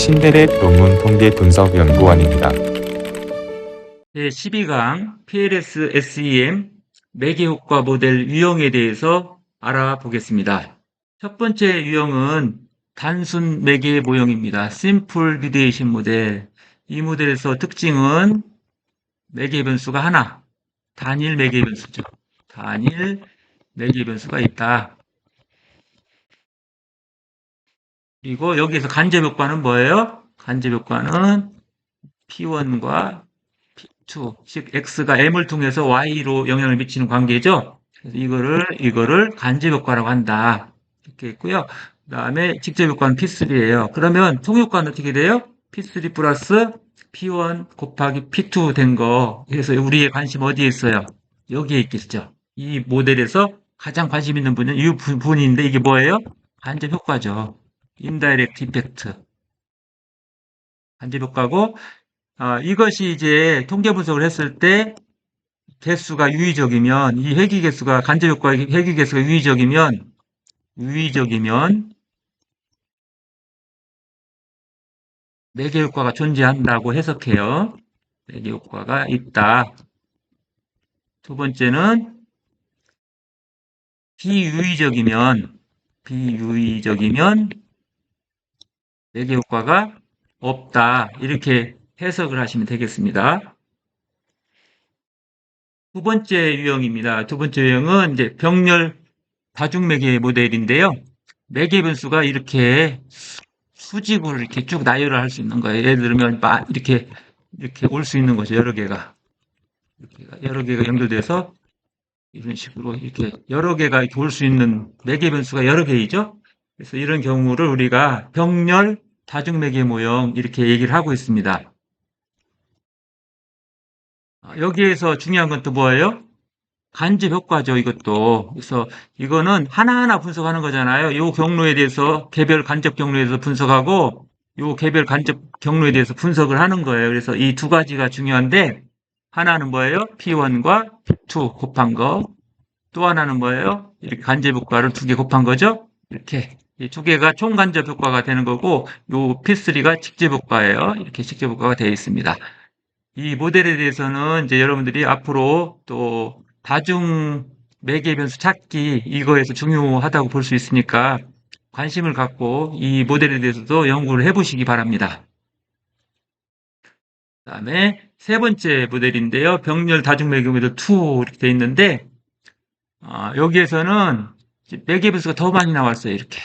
신데렛 논문 통계 분석 연구원입니다. 제12강 PLS SEM 매개 효과 모델 유형에 대해서 알아보겠습니다. 첫 번째 유형은 단순 매개 모형입니다. Simple Mediation 모델. 이 모델에서 특징은 매개 변수가 하나, 단일 매개 변수죠. 단일 매개 변수가 있다. 그리고 여기에서 간접 효과는 뭐예요? 간접 효과는 P1과 P2, 즉 X가 M을 통해서 Y로 영향을 미치는 관계죠. 그래서 이거를 이거를 간접 효과라고 한다. 이렇게 있고요. 그다음에 직접 효과는 P3예요. 그러면 통효과는 어떻게 돼요? P3 플러스 P1 곱하기 P2 된 거. 그래서 우리의 관심 어디에 있어요? 여기에 있겠죠. 이 모델에서 가장 관심 있는 분은 이 부분인데 이게 뭐예요? 간접 효과죠. 인다이렉트 이펙트. 간접 효과고 아, 이것이 이제 통계 분석을 했을 때 개수가 유의적이면 이 회귀 개수가 간접 효과 회귀 개수가 유의적이면 유의적이면 매개 효과가 존재한다고 해석해요. 매개 효과가 있다. 두 번째는 비유의적이면 비유의적이면 매개 효과가 없다. 이렇게 해석을 하시면 되겠습니다. 두 번째 유형입니다. 두 번째 유형은 이제 병렬 다중 매개 모델인데요. 매개 변수가 이렇게 수직으로 이렇게 쭉 나열을 할 수 있는 거예요. 예를 들면 이렇게 이렇게 올 수 있는 거죠. 여러 개가 여러 개가 연결돼서 이런 식으로 이렇게 여러 개가 이렇게 올 수 있는 매개 변수가 여러 개이죠. 그래서 이런 경우를 우리가 병렬 다중매개 모형 이렇게 얘기를 하고 있습니다. 아, 여기에서 중요한 건 또 뭐예요? 간접 효과죠, 이것도. 그래서 이거는 하나하나 분석하는 거잖아요. 요 경로에 대해서 개별 간접 경로에 대해서 분석하고 요 개별 간접 경로에 대해서 분석을 하는 거예요. 그래서 이 두 가지가 중요한데 하나는 뭐예요? P1과 P2 곱한 거. 또 하나는 뭐예요? 이렇게 간접 효과를 두 개 곱한 거죠? 이렇게 이 두 개가 총 간접 효과가 되는 거고 요 P3가 직접 효과예요. 이렇게 직접 효과가 되어 있습니다. 이 모델에 대해서는 이제 여러분들이 앞으로 또 다중 매개 변수 찾기 이거에서 중요하다고 볼 수 있으니까 관심을 갖고 이 모델에 대해서도 연구를 해 보시기 바랍니다. 그 다음에 세 번째 모델인데요. 병렬 다중 매개 모델 2 이렇게 되어 있는데 어, 여기에서는 매개 변수가 더 많이 나왔어요. 이렇게.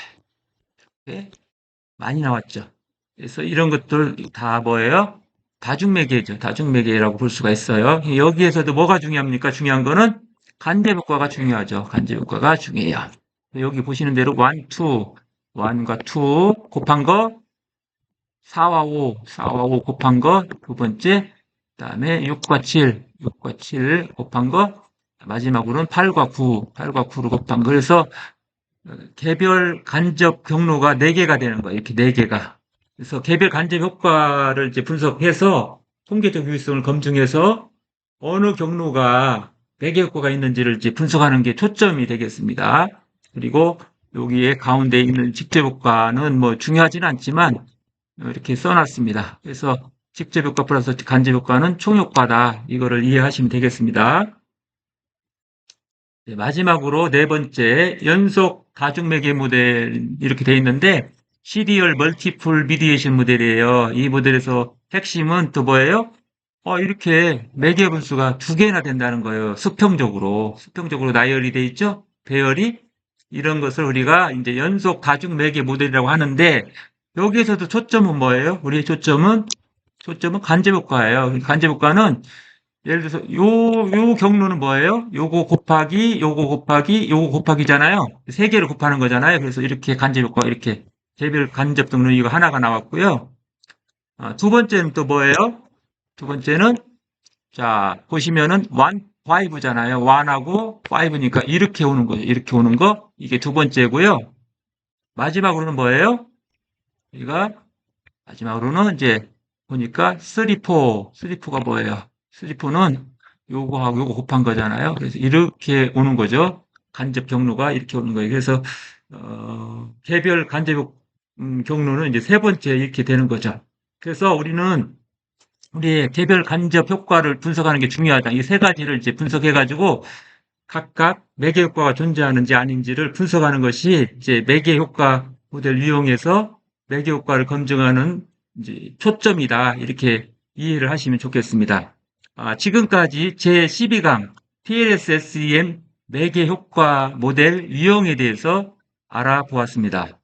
많이 나왔죠. 그래서 이런 것들 다 뭐예요? 다중매개죠. 다중매개라고 볼 수가 있어요. 여기에서도 뭐가 중요합니까? 중요한 거는 간접 효과가 중요하죠. 간접 효과가 중요해요. 여기 보시는 대로 1, 2, 1과 2 곱한 거 4와 5, 4와 5 곱한 거 두 번째 그 다음에 6과 7, 6과 7 곱한 거 마지막으로는 8과 9, 8과 9를 곱한 거 그래서 개별 간접 경로가 4개가 되는 거예요. 이렇게 4개가. 그래서 개별 간접 효과를 이제 분석해서 통계적 유의성을 검증해서 어느 경로가 매개 효과가 있는지를 이제 분석하는 게 초점이 되겠습니다. 그리고 여기에 가운데 있는 직접 효과는 뭐 중요하지는 않지만 이렇게 써놨습니다. 그래서 직접 효과 플러스 간접 효과는 총효과다. 이거를 이해하시면 되겠습니다. 네, 마지막으로 네 번째 연속 다중매개 모델 이렇게 되어 있는데 시리얼 멀티플 미디에이션 모델이에요. 이 모델에서 핵심은 또 뭐예요? 어, 이렇게 매개 분수가 두 개나 된다는 거예요. 수평적으로. 수평적으로 나열이 돼 있죠? 배열이. 이런 것을 우리가 이제 연속 다중 매개 모델이라고 하는데, 여기에서도 초점은 뭐예요? 우리의 초점은, 초점은 간접 효과예요. 간접 효과는, 예를 들어서, 요, 요 경로는 뭐예요? 요거 곱하기, 요거 곱하기, 요거 곱하기잖아요. 세 개를 곱하는 거잖아요. 그래서 이렇게 간접 효과, 이렇게 개별 간접 등록 이거 하나가 나왔고요. 어, 두 번째는 또 뭐예요? 두 번째는 자 보시면은 1, 5잖아요. 1하고 5니까 이렇게 오는 거죠. 이렇게 오는 거 이게 두 번째고요. 마지막으로는 뭐예요? 우리가 마지막으로는 이제 보니까 3, 4, 3, 4가 뭐예요? 3, 4는 요거하고 요거 곱한 거잖아요. 그래서 이렇게 오는 거죠. 간접 경로가 이렇게 오는 거예요. 그래서 어, 개별 간접 음, 경로는 이제 세 번째 이렇게 되는 거죠. 그래서 우리는 우리의 개별 간접 효과를 분석하는 게 중요하다. 이 세 가지를 이제 분석해 가지고 각각 매개 효과가 존재하는지 아닌지를 분석하는 것이 이제 매개 효과 모델 이용해서 매개 효과를 검증하는 이제 초점이다. 이렇게 이해를 하시면 좋겠습니다. 아, 지금까지 제 12강 TLS-SEM 매개 효과 모델 유형에 대해서 알아보았습니다.